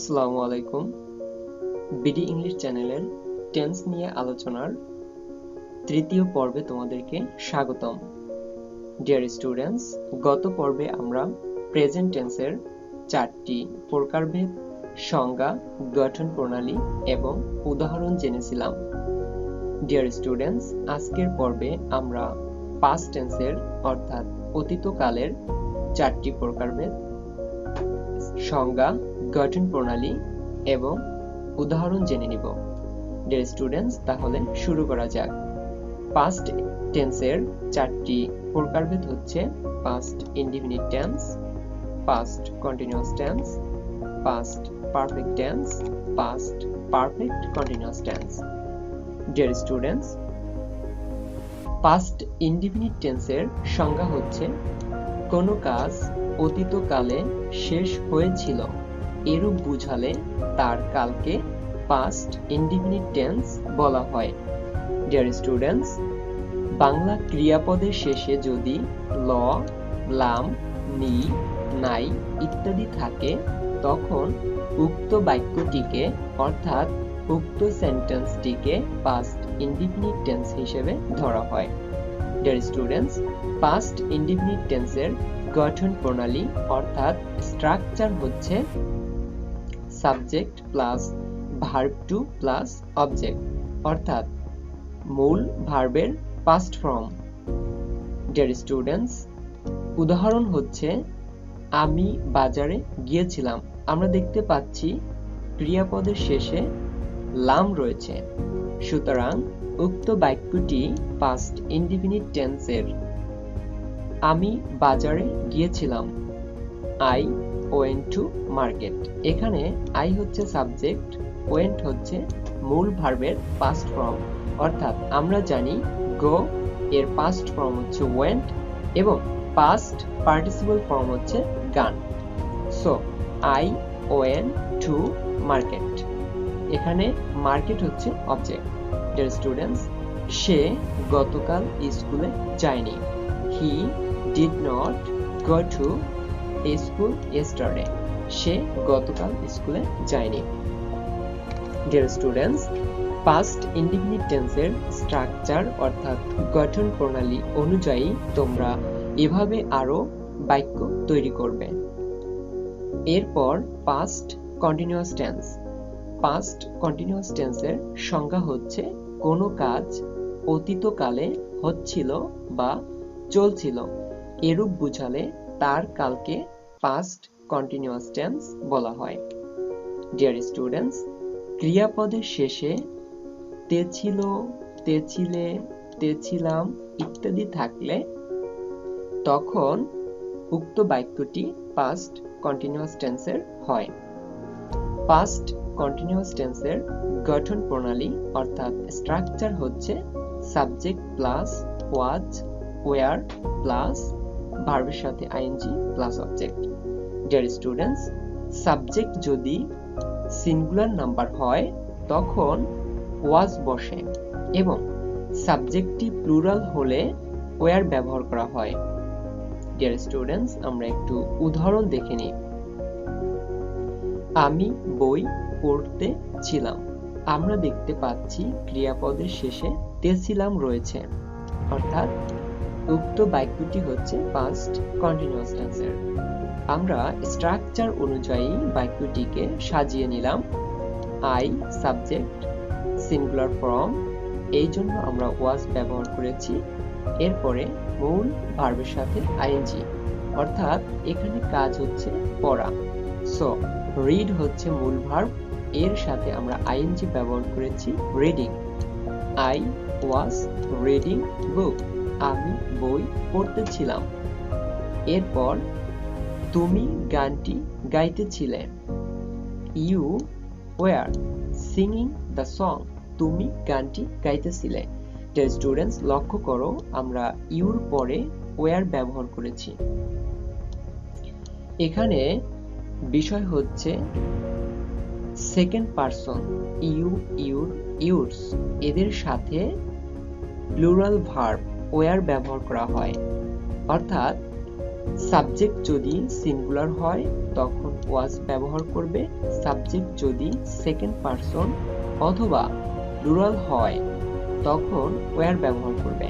আসসালামু আলাইকুম। BD English চ্যানেলের টেন্স নিয়ে আলোচনার তৃতীয় পর্বে তোমাদেরকে স্বাগতম। ডিয়ার স্টুডেন্টস, গত পর্বে আমরা প্রেজেন্ট টেন্সের চারটি প্রকারভেদ, সংজ্ঞা, গঠন প্রণালী এবং উদাহরণ জেনেছিলাম। ডিয়ার স্টুডেন্টস, আজকের পর্বে আমরা পাস্ট টেন্সের অর্থাৎ অতীতকালের চারটি প্রকারভেদ, সংজ্ঞা গঠন প্রণালী এবং উদাহরণ জেনে নিব। ডিয়ার স্টুডেন্টস তাহলে শুরু করা যাক। পাস্ট টেন্সের চারটি প্রকারভেদ হচ্ছে past indefinite tense past continuous tense past perfect tense past perfect continuous tense dear students past indefinite টেন্সের সংজ্ঞা হচ্ছে, কোনো কাজ অতীতকালে শেষ হয়েছিল। এরূপ বুঝালে তার কালকে পাস্ট ইনডিফিনিট টেন্স বলা হয়। ডিয়ার স্টুডেন্টস বাংলা ক্রিয়াপদের শেষে যদি ল লাম নি নাই ইত্যাদি থাকে, তখন উক্ত বাক্যটিকে অর্থাৎ উক্ত সেন্টেন্সটিকে পাস্ট ইনডিফিনিট টেন্স হিসেবে ধরা হয়। ডিয়ার স্টুডেন্টস পাস্ট ইনডিফিনিট টেন্সের গঠন প্রণালী অর্থাৎ স্ট্রাকচার হচ্ছে subject plus verb two plus object অর্থাৎ মূল ভার্বের পাস্ট ফর্ম ডিয়ার স্টুডেন্টস উদাহরণ হচ্ছে, আমি বাজারে গিয়েছিলাম। আমরা দেখতে পাচ্ছি, ক্রিয়াপদের শেষে লাম রয়েছে। সুতরাং উক্ত বাক্যটি পাস্ট ইনডিফিনিট টেন্সের আমি বাজারে গিয়েছিলাম। আই ওয়েন্ট টু মার্কেট এখানে আই হচ্ছে সাবজেক্ট ওয়েন্ট হচ্ছে মূল ভার্বের পাস্ট ফর্ম অর্থাৎ আমরা জানি গো এর পাস্ট ফর্ম হচ্ছে ওয়েন্ট এবং পাস্ট পার্টিসিপল ফর্ম হচ্ছে gone so I went to market এখানে মার্কেট হচ্ছে অবজেক্ট ডিয়ার স্টুডেন্টস সে গতকাল স্কুলে যায়নি। He did not go to school yesterday সে গতকাল স্কুলে যায়নি। ডিয়ার স্টুডেন্টস পাস্ট ইনডিফিনিট টেন্সের স্ট্রাকচার অর্থাৎ গঠন প্রণালী অনুযায়ী তোমরা এভাবে আরও বাক্য তৈরি করবে। এরপর past continuous tense past continuous টেন্সের সংজ্ঞা হচ্ছে, কোনো কাজ অতীতকালে হচ্ছিল বা চলছিল, এরূপ বুঝালে তার কালকে পাস্ট কন্টিনিউয়াস টেন্স বলা হয়। ডিয়ার স্টুডেন্টস ক্রিয়াপদের শেষে তে ছিল, তে ছিলে, তে ছিলাম ইত্যাদি থাকলে তখন উক্ত বাক্যটি পাস্ট কন্টিনিউয়াস টেন্সের হয়। পাস্ট কন্টিনিউয়াস টেন্সের গঠন প্রণালী অর্থাৎ স্ট্রাকচার হচ্ছে subject plus was were plus ভার্বের সাথে ING plus object dear students subject যদি সিঙ্গুলার নাম্বার হয়, তখন ওয়াজ বসে এবং সাবজেক্টটি প্লুরাল হলে ওয়ার ব্যবহার করা হয়। ডিয়ার স্টুডেন্টস আমরা একটু উদাহরণ দেখে নিই। আমি বই পড়তে ছিলাম। আমরা দেখতে পাচ্ছি ক্রিয়াপদের শেষে তেছিলাম রয়েছে। অর্থাৎ উক্ত বাক্যটি হচ্ছে পাস্ট কন্টিনিউয়াস টেন্সের আমরা স্ট্রাকচার অনুযায়ী বাক্যটিকে সাজিয়ে নিলাম। আই সাবজেক্ট সিঙ্গুলার ফর্ম এই জন্য আমরা ওয়াজ ব্যবহার করেছি। এরপরে মূল ভার্বের সাথে আইএনজি অর্থাৎ এখানে কাজ হচ্ছে পড়া। সো রিড হচ্ছে মূল ভার্ব এর সাথে আমরা আইএনজি ব্যবহার করেছি reading I was reading book আমি বই পড়তেছিলাম। এরপর তুমি গানটি গাইতেছিলে। You were singing the song তুমি গানটি গাইতেছিলে। স্টুডেন্টস লক্ষ্য করো, আমরা ইউর পরে ওয়ার ব্যবহার করেছি। এখানে বিষয় হচ্ছে second person you your yours এদের সাথে প্লুরাল ভার্ব ওয়ার ব্যবহার করা হয়। অর্থাৎ সাবজেক্ট যদি সিঙ্গুলার হয়, তখন ওয়াজ ব্যবহার করবে সাবজেক্ট যদি সেকেন্ড পারসন অথবা প্লুরাল হয়, তখন ওয়ার ব্যবহার করবে।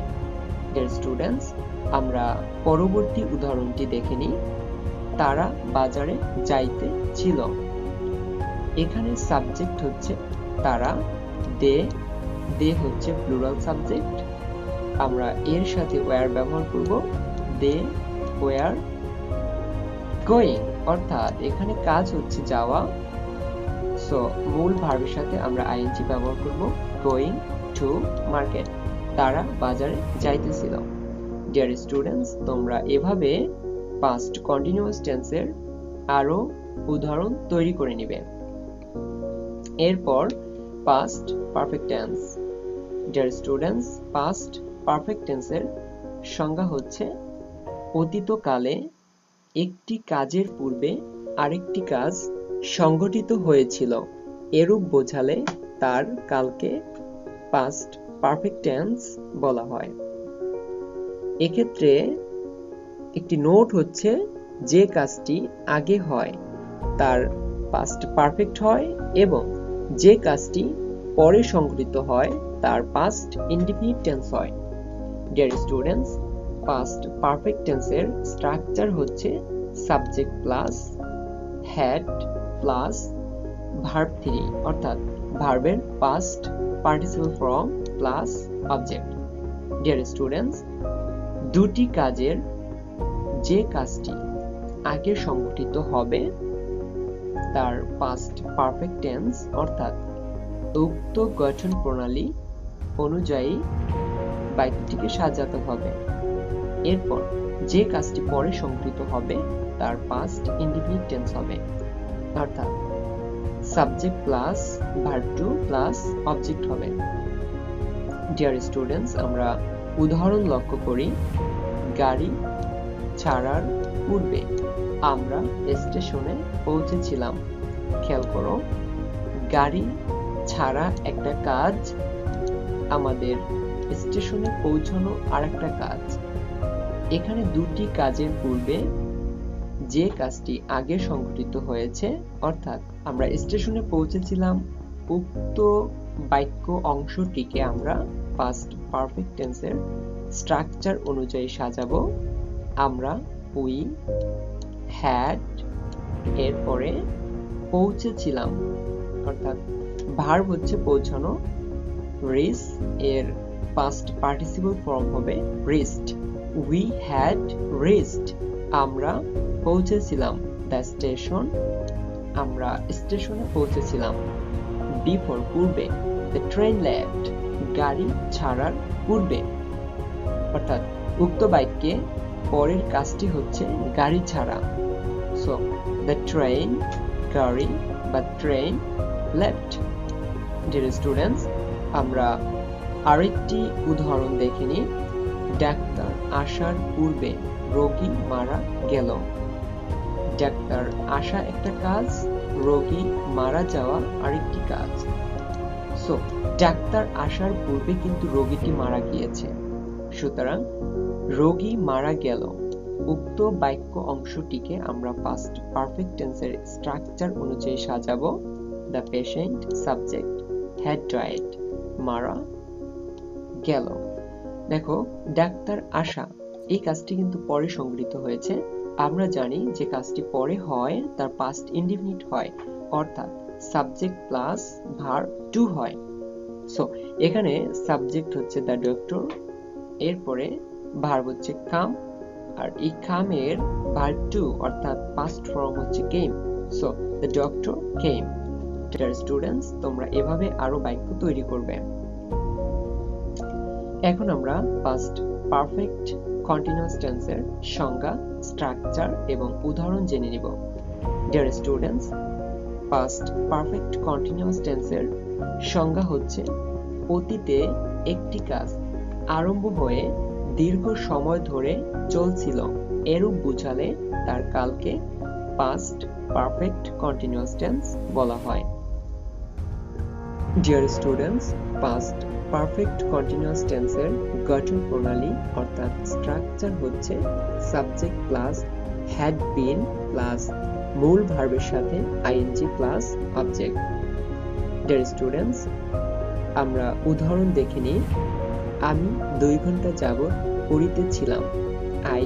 এর স্টুডেন্টস আমরা পরবর্তী উদাহরণটি দেখে নিই। তারা বাজারে যাইতে ছিল। এখানে সাবজেক্ট হচ্ছে তারা দে দে হচ্ছে প্লুরাল সাবজেক্ট আমরা এর সাথে ওয়ার ব্যবহার করব দে ওয়ার গোয়িং অর্থাৎ এখানে কাজ হচ্ছে যাওয়া। সো মূল ভার্বের সাথে আমরা আইএনজি ব্যবহার করব গোয়িং টু মার্কেট তারা বাজারে যাইতেছিল। ডিয়ার স্টুডেন্টস তোমরা এভাবে পাস্ট কন্টিনিউয়াস টেন্সের আরও উদাহরণ তৈরি করে নিবে। এরপর past perfect tense dear students past perfect টেন্সের সংজ্ঞা হচ্ছে অতীতকালে একটি কাজের পূর্বে আরেকটি কাজ সংগঠিত হয়েছিল। এরূপ বোঝালে তার কালকে পাস্ট পারফেক্ট টেন্স বলা হয়। এক্ষেত্রে একটি নোট হচ্ছে যে কাজটি আগে হয়, তার পাস্ট পারফেক্ট হয় এবং যে কাজটি পরে সংঘটিত হয়, তার পাস্ট ইনডিফিনিট টেন্স হয়। ডিয়ার স্টুডেন্টস পাস্ট পারফেক্ট টেন্সের স্ট্রাকচার হচ্ছে subject plus had plus verb three অর্থাৎ ভার্বের past participle form plus object dear students দুটি কাজের যে কাজটি আগে সংঘটিত হবে, তার পাস্ট পারফেক্ট টেন্স অর্থাৎ উক্ত গঠন প্রণালী অনুযায়ী বাক্যটিকে সাজাতে হবে। এরপর যে কাজটি পরে সংঘটিত হবে, তার পাস্ট ইনডিফিনিট টেন্স হবে। অর্থাৎ subject plus verb two plus object হবে। ডিয়ার স্টুডেন্টস আমরা উদাহরণ লক্ষ্য করি। গাড়ি ছাড়ার পূর্বে আমরা স্টেশনে পৌঁছেছিলাম। খেয়াল করো, গাড়ি ছাড়া একটা কাজ আমাদের স্টেশনে পৌঁছানো আর একটা কাজ। এখানে দুটি কাজের পূর্বে যে কাজটি আগে সংঘটিত হয়েছে, অর্থাৎ আমরা স্টেশনে পৌঁছেছিলাম, উক্ত বাক্য অংশটিকে আমরা পাস্ট পারফেক্ট টেন্সের স্ট্রাকচার অনুযায়ী সাজাবো। আমরা উই হ্যাড এরপরে পৌঁছেছিলাম, অর্থাৎ ভার্ব হচ্ছে পৌঁছানো। রিস এর পাস্ট পার্টিসিপল ফর্ম হবে রিস্ট উই হ্যাড রিস্ট আমরা পৌঁছেছিলাম দ্য স্টেশন আমরা স্টেশনে পৌঁছেছিলাম। বিফোর পূর্বে। দ্য ট্রেন লেফট গাড়ি ছাড়ার পূর্বে। অর্থাৎ উক্ত বাক্যে পরের কাজটি হচ্ছে গাড়ি ছাড়া। সো দ্য ট্রেন গাড়ি বা ট্রেন লেফট ডিয়ার স্টুডেন্টস আমরা আরেকটি উদাহরণ দেখে নিই। ডাক্তার আসার পূর্বে রোগী মারা গেল। ডাক্তার আসা একটা কাজ, রোগী মারা যাওয়া আরেকটি কাজ। সো ডাক্তার আসার পূর্বে কিন্তু রোগীটি মারা গিয়েছে। সুতরাং রোগী মারা গেল। উক্ত বাক্য অংশটিকে আমরা পাস্ট পারফেক্ট টেন্সের স্ট্রাকচার অনুযায়ী সাজাবো। The patient subject had died মারা গেল। দেখো, ডাক্তার আসা এই কাজটি কিন্তু পরে সংগৃহীত হয়েছে। আমরা জানি যে কাজটি পরে হয়, তার পাস্ট ইনডিফিনিট হয়, অর্থাৎ সাবজেক্ট প্লাস ভার টু হয়। সো এখানে সাবজেক্ট হচ্ছে দ্য ডক্টর এরপরে ভার্ব হচ্ছে কাম আর এই কামের ভার টু অর্থাৎ পাস্ট ফর্ম হচ্ছে came so the doctor came students তোমরা এভাবে আরও বাক্য তৈরি করবে। এখন আমরা পাস্ট পারফেক্ট কন্টিনিউয়াস টেন্সের সংজ্ঞা স্ট্রাকচার এবং উদাহরণ জেনে নিব। Dear students past perfect continuous টেন্সের সংজ্ঞা হচ্ছে অতীতে একটি কাজ আরম্ভ হয়ে দীর্ঘ সময় ধরে চলছিল। এরূপ বুঝালে তার কালকে পাস্ট পারফেক্ট কন্টিনিউয়াস টেন্স বলা হয়। Dear students past perfect continuous টেন্সের গঠন প্রণালী অর্থাৎ স্ট্রাকচার হচ্ছে subject plus had been plus মূল ভার্বের সাথে ING plus object dear students আমরা উদাহরণ দেখে নিই। আমি দুই ঘণ্টা যাবৎ পড়িতে ছিলাম। I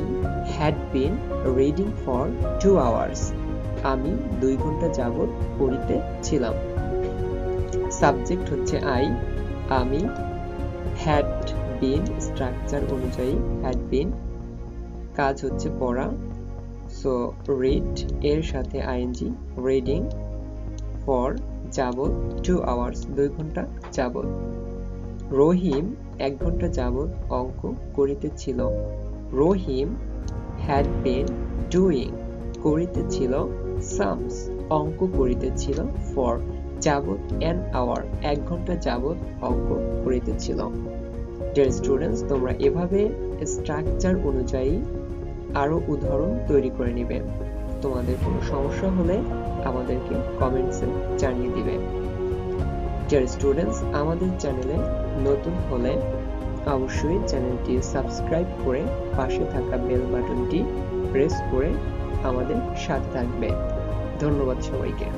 had been reading for two hours আমি দুই ঘণ্টা যাবৎ পড়িতে ছিলাম। সাবজেক্ট হচ্ছে আই আমি হ্যাড বিন স্ট্রাকচার অনুযায়ী হ্যাড বিন কাজ হচ্ছে পড়া সো রিড এর সাথে আইএনজি রিডিং ফর যাবত টু আওয়ার্স দুই ঘণ্টা যাবত রহিম এক ঘণ্টা যাবত অঙ্ক করিতেছিল। রহিম হ্যাড বিন ডুইং করিতেছিল সামস অঙ্ক করিতেছিল ফর যাবত এন আওয়ার এক ঘণ্টা যাবত অঙ্ক করিতেছিল। ডিয়ার স্টুডেন্টস তোমরা এভাবে স্ট্রাকচার অনুযায়ী আরও উদাহরণ তৈরি করে নেবে। তোমাদের কোনো সমস্যা হলে আমাদেরকে কমেন্টসে জানিয়ে দিবে। ডিয়ার স্টুডেন্টস আমাদের চ্যানেলে নতুন হলে অবশ্যই চ্যানেলটি সাবস্ক্রাইব করে পাশে থাকা বেল বাটনটি প্রেস করে আমাদের সাথে থাকবে। ধন্যবাদ সবাইকে।